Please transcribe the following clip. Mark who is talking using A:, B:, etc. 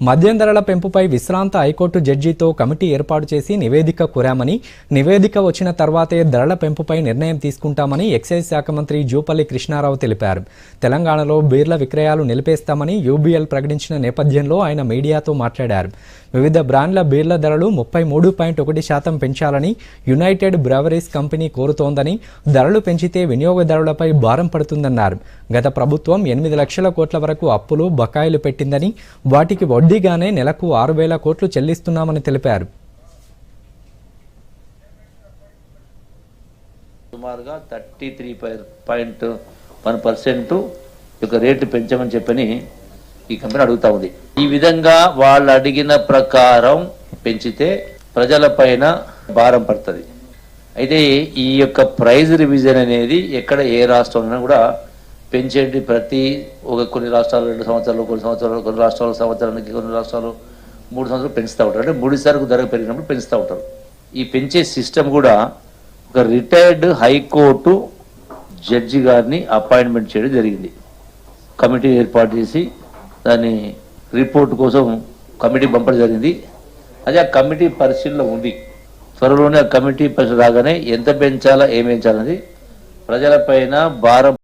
A: మద్యం ధరల పెంపుపై విశ్రాంత హైకోర్టు జడ్జితో కమిటీ ఏర్పాటు చేసి నివేదిక కోరామని నివేదిక వచ్చిన తర్వాతే ధరల పెంపుపై నిర్ణయం తీసుకుంటామని ఎక్సైజ్ శాఖ మంత్రి జూపల్లి కృష్ణారావు తెలిపారు. తెలంగాణలో బీర్ల విక్రయాలు నిలిపేస్తామని యూబీఎల్ ప్రకటించిన నేపథ్యంలో ఆయన మీడియాతో మాట్లాడారు. వివిధ బ్రాండ్ల బీర్ల ధరలు ముప్పై మూడు పాయింట్ ఒకటి శాతం పెంచాలని యునైటెడ్ బ్రెవరీస్ కంపెనీ కోరుతోందని ధరలు పెంచితే వినియోగదారులపై భారం పడుతుందన్నారు. గత ప్రభుత్వం ఎనిమిది లక్షల కోట్ల వరకు అప్పులు బకాయిలు పెట్టిందని వాటికి వడ్డీ వడ్డీగానే నెలకు ఆరు వేల కోట్లు చెల్లిస్తున్నామని తెలిపారు.
B: సుమారుగా thirty three point one percent యొక్క రేటు పెంచమని చెప్పని ఈ కంపెనీ అడుగుతా ఉంది. ఈ విధంగా వాళ్ళు అడిగిన ప్రకారం పెంచితే ప్రజలపైన భారం పడుతుంది. అయితే ఈ యొక్క ప్రైజ్ రివిజన్ అనేది ఎక్కడ ఏ రాష్ట్రంలో కూడా పెంచేటి ప్రతి ఒక కొన్ని రాష్ట్రాలు రెండు సంవత్సరాలు కొన్ని సంవత్సరాలు కొన్ని రాష్ట్రాలు సంవత్సరానికి కొన్ని రాష్ట్రాలు మూడు సంవత్సరాలు పెంచుతూ ఉంటారు. అంటే మూడు సార్లు ధర పెరిగినప్పుడు పెంచుతూ ఉంటారు. ఈ పెంచే సిస్టమ్ కూడా ఒక రిటైర్డ్ హైకోర్టు జడ్జి గారిని అపాయింట్మెంట్ చేయడం జరిగింది. కమిటీ ఏర్పాటు చేసి దాని రిపోర్ట్ కోసం కమిటీ పంపడం జరిగింది. అది ఆ కమిటీ పరిశీలన ఉంది. త్వరలోనే ఆ కమిటీ పరిశీలన రాగానే ఎంత పెంచాలా ఏం ప్రజల ప్రజలపైన భారం